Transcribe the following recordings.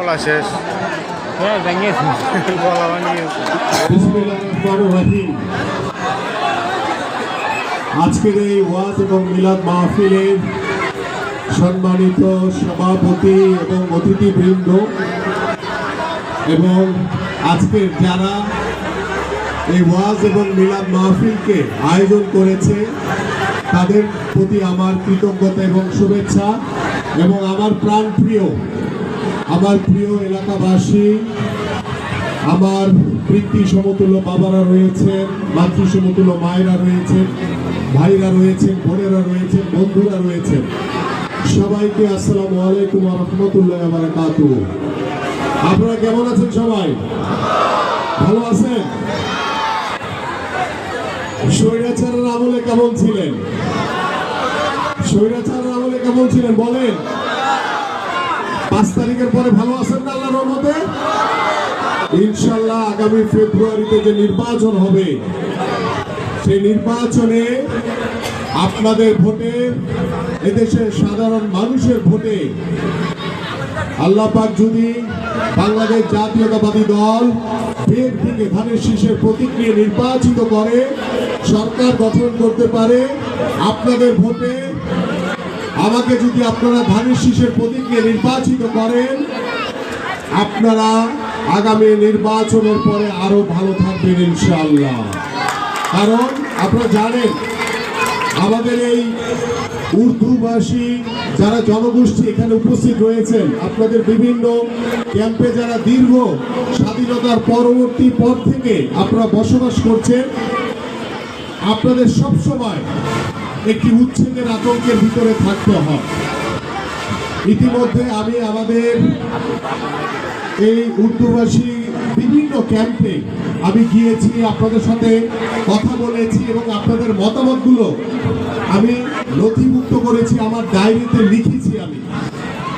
বলা শেষ হ্যাঁ ভেঙেছি বলা। আজকের এই ওয়াজ এবং মিলাদ মাহফিলের সম্মানিত সভাপতি এবং অতিথিবৃন্দ এবং আজকের যারা এই ওয়াজ এবং মিলাদ মাহফিলকে আয়োজন করেছে তাদের প্রতি আমার কৃতজ্ঞতা এবং শুভেচ্ছা এবং আমার প্রাণ প্রিয় আমার প্রিয় এলাকাবাসী, আমার বৃত্তি সমতুল্য বাবারা রয়েছেন, মাতৃ সমতুল্য মায়েরা রয়েছেন, ভাইরা রয়েছেন, বোনেরা রয়েছেন, বন্ধুরা রয়েছেন। সবাইকে আসসালামু আলাইকুম রহমতুল্লাহ বারাকাত আপনারা কেমন আছেন সবাই? ভালো আছেন? স্বৈরাচারের আমলে কেমন ছিলেন? স্বৈরাচারের আমলে কেমন ছিলেন? বলেন। পাঁচ তারিখের পরে ভালো আছেন না আল্লাহ রহমতে? ইনশাল্লাহ আগামী ফেব্রুয়ারিতে যে নির্বাচন হবে। সেই নির্বাচনে আপনাদের ভোটে, এদেশের সাধারণ মানুষের ভোটে আল্লাহ পাক যদি বাংলাদেশ জাতীয়তাবাদী দল বিএনপিকে ধানের শীষের প্রতীক নিয়ে নির্বাচিত করে, সরকার গঠন করতে পারে, আপনাদের ভোটে আমাকে যদি আপনারা ধানের শীষের প্রতীক নির্বাচিত করেন, আপনারা আগামী নির্বাচনের পরে আরও ভালো থাকবেন ইনশাআল্লাহ। কারণ আপনারা জানেন, আমাদের এই উর্দুভাষী যারা জনগোষ্ঠী এখানে উপস্থিত রয়েছেন, আপনাদের বিভিন্ন ক্যাম্পে যারা দীর্ঘ স্বাধীনতার পরবর্তী পর থেকে আপনারা বসবাস করছেন, আপনাদের সব সময় একটি উচ্ছেদের আতঙ্কের ভিতরে থাকতে হয়। ইতিমধ্যে আমি আমাদের এই উর্দুভাষী বিভিন্ন ক্যাম্পে আমি গিয়েছি, আপনাদের সাথে কথা বলেছি এবং আপনাদের মতামতগুলো আমি নথিভুক্ত করেছি, আমার ডায়েরিতে লিখেছি আমি।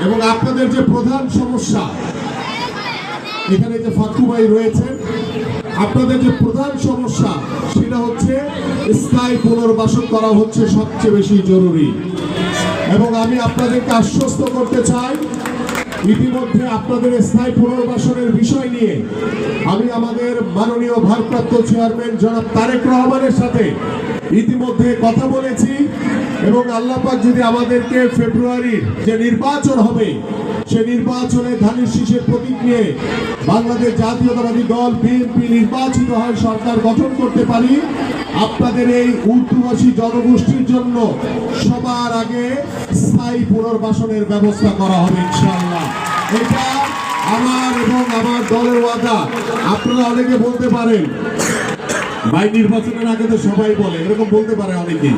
এবং আপনাদের যে প্রধান সমস্যা, এখানে যে ফাকু ভাই রয়েছেন আপনাদের যে প্রধান সমস্যা, সেটা হচ্ছে স্থায়ী পুনর্বাসন করা হচ্ছে সবচেয়ে বেশি জরুরি। এবং আমি আপনাদেরকে আশ্বস্ত করতে চাই, ইতিমধ্যে আপনাদের স্থায়ী পুনর্বাসনের বিষয় নিয়ে আমি আমাদের মাননীয় ভারপ্রাপ্ত চেয়ারম্যান জনাব তারেক রহমানের সাথে ইতিমধ্যে কথা বলেছি এবং আল্লাপাক যদি আমাদেরকে ফেব্রুয়ারির যে নির্বাচন হবে, সে নির্বাচনে ধানের শীষের প্রতীক নিয়ে বাংলাদেশ জাতীয়তাবাদী দল, বিএনপি নির্বাচিত হয়, সরকার গঠন করতে পারি, আপনাদের এই উর্দুভাষী জনগোষ্ঠীর জন্য সবার আগে স্থায়ী পুনর্বাসনের ব্যবস্থা করা হবে, ইনশাআল্লাহ। এটা আমার এবং আমার দলের ওয়াদা। আপনারা অনেকে বলতে পারেন ভাই, নির্বাচনের আগে তো সবাই বলে, এরকম বলতে পারে অনেকেই।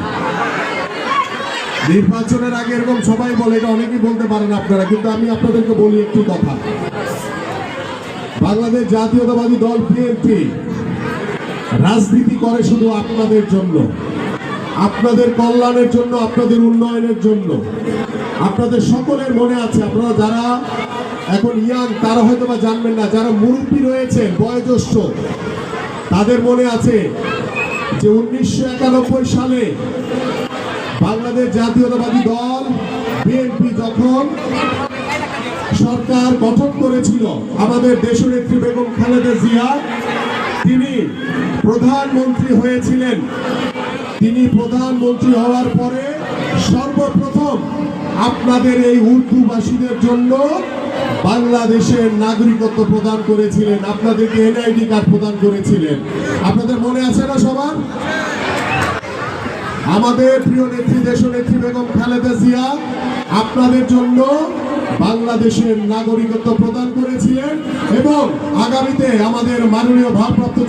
নির্বাচনের আগে এরকম সবাই বলে, এটা অনেকেই বলতে পারেন আপনারা, কিন্তু আমি আপনাদেরকে বলি একটু কথা। বাংলাদেশ জাতীয়তাবাদী দল, বিএনপি, রাজনীতি করে শুধু আপনাদের জন্য। আপনাদের কল্যাণের জন্য, আপনাদের উন্নয়নের জন্য। আপনাদের সকলের মনে আছে, আপনারা যারা এখন ইয়াং, তারা হয়তো বা জানবেন না, যারা মুরব্বী রয়েছেন, বয়োজ্যেষ্ঠ তাদের মনে আছে যে উনিশশো একানব্বই সালে বাংলাদেশ জাতীয়তাবাদী দল, বিএনপি যখন সরকার গঠন করেছিল আমাদের দেশনেত্রী বেগম খালেদা জিয়া, তিনি প্রধানমন্ত্রী হয়েছিলেন। তিনি প্রধানমন্ত্রী হওয়ার পরে সর্বপ্রথম আপনাদের এই উর্দুভাষীদের জন্য বাংলাদেশের নাগরিকত্ব প্রদান করেছিলেন, আপনাদেরকে এনআইডি কার্ড প্রদান করেছিলেন। আপনাদের মনে আছে না সবার? আমাদের প্রিয় নেত্রী দেশ নেত্রী বেগম খালেদা জিয়া আপনাদের জন্য বাংলাদেশের নাগরিকত্ব প্রদান করেছিলেন এবং আগামীতে আমাদের মাননীয় ভারপ্রাপ্ত